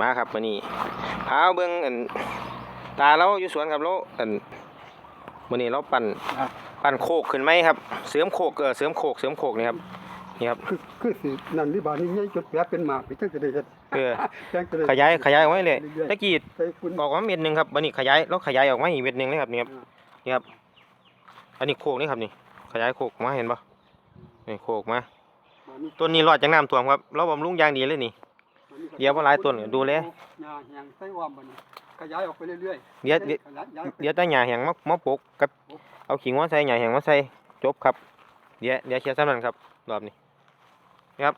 มาครับมื้อนี้พาเบิ่งอันตาเราอยู่สวนครับเราอันมื้อนี้เราปั่นอะปั่นโคกขึ้นไหมครับ เสริมโคกเออเสริมโคกเสริมโคกนี่ครับนี่ครับคือคือสินั่นนี่บาดนี้ใหญ่จดแปะเป็นหมากไปจังจะได้เฮ็ดเออจังจะได้ขยายขยายออกมาเลยรื่อยๆตะกี้ใส่คุณบอกว่าเม็ดหนึงครับบัดนี้ขยายเราขยายออกมาอีกเม็ดหนึงเลยครับนี่ครับนี่ครับ อันนี้โคกนี่ครับนี่ ขยายโคกมาเห็นปะนี่โคกมาบาดนี้ต้นนี้รอดจากน้ำท่วมครับเราบำรุงอย่างดีเลยนี่บานี้ก็ เดี๋ยวบ่หลายต้นก็ดูแล หญ้าแห้งใส่อ้อมบัดนี้ขยายออกไปเรื่อยๆเดี๋ยวเดี๋ยวขยายไปเดี๋ยวแต่หญ้าแห้งมามาปลูกกับ เอาขิงมาใส่หญ้าแห้งมาใส่จบครับ เดี๋ยวเดี๋ยวเชียร์ซ้ำนั้นครับรอบนี้นี่ครับ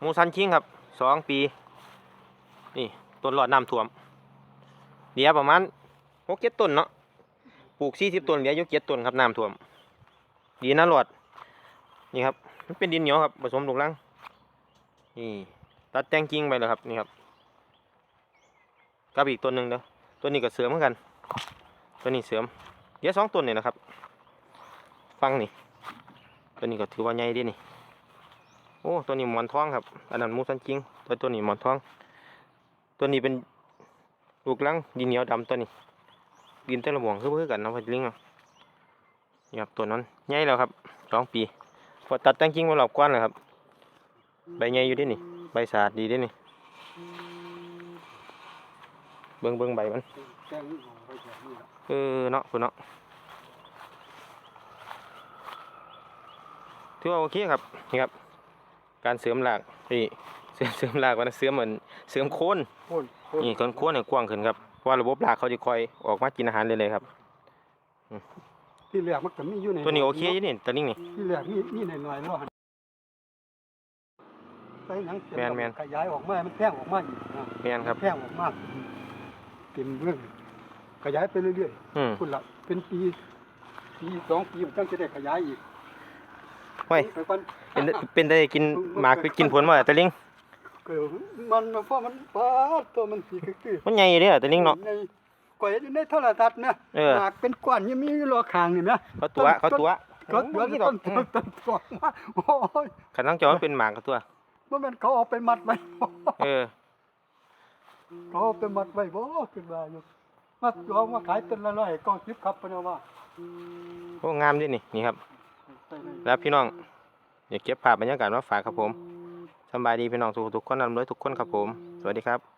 หมูสันคิงครับสองปี นี่ต้นรอดน้ำท่วมเดี๋ยวประมาณหกเจ็ดต้นเนาะปลูกสี่สิบต้นเหลืออยู่เจ็ดต้นครับน้ำท่วม ดีนะรอดนี่ครับ มันเป็นดินเหนียวครับผสมลูกรังนี่ ตัดแต่งกิ่งไปแล้วครับนี่ครับกับอีกต้นหนึ่งเด้อต้นนี้ก็เสริมเหมือนกันต้นนี้เสริมเดี๋ยวสองต้นนี่นะครับ ฟังนี่ต้นนี้ก็ถือว่าใหญ่ดีนี่โอ้ตัวนี้หมอนท้องครับอันนั้นมูสันจิงตัวตัวนี้หมอนท้อง ตัวนี้เป็นลูกรังดินเหนียวดำตัวนี้ ดินแต่ละหม่องคือเพื่อกันนะพัดลิงเนาะนี่ครับตัวนั้นใหญ่แล้วครับสองปีพอตัดแต่งกิ่งมาหลอบก้อนเลยครับใบใหญ่อยู่ดินี่ บสาดดีเดินี่เบิ่งเบิ่งใบมันแจ้งนี่ของไปแบบนี้ล่ะเออเนาะคุณเนาะถือว่าโอเคครับนี่ครับ การเสริมหลากนี่เสริมเสริมหลากวันเสริมเหมือนเสริมโคนโค่นโค่นนี่ต้นโคนเนี่ยกว้างขึ้นครับเพราะว่าระบบหลากเขาจะคอยออกมากินอาหารเลยเลยครับที่แรกมันก็มีอยู่ในตัวนี้โอเคอยู่นี่ตัวนี้นี่ที่แรกมีมีหน่อยๆแล้วหั่น ใส่หนังเสร็จแม่นแม่น ขยายออกมาให้มันแท่งออกมาอีกนะแม่นครับแท่งออกมาเต็มเรื่องขยายไปเรื่อยอืมๆคุณละเป็นปีปีสองปีมันต้องจะได้ขยายอีกไว้ไปก่อนเป็นได้เป็นได้กินหมากไปกินผลมาตะลิงเกิดมันเพราะมันปาดตัวมันสีคือ มันใหญ่อยู่เด้อตะลิงเนาะ ในก่อยอยู่ในโทรทัศน์นะเออหากเป็นก้อนยังมีอยู่รอคางนี่นะเขาตัวเขาตัวก็ตัวนี่ที่ดอต้กนต้นต้นต้นมาโอ้ยขันต้องจอมันเป็นหมากเขาตัว ว่ามันเขาเอาไปมัดไว้เออ เขาเอาไปมัดไว้บ่ขึ้นมาอยู่มาจองมาขายต้นละร้อยก็สิบครับเพิ่นเอาว่าโอ้งามดินี่นี่ครับ ใส่เลยแล้วพี่น้องอย่าเก็บภาพบรรยากาศมาฝากครับผมสำบายดีพี่น้องทุกทุกๆคนนำด้วยทุกคนครับผม สวัสดีครับ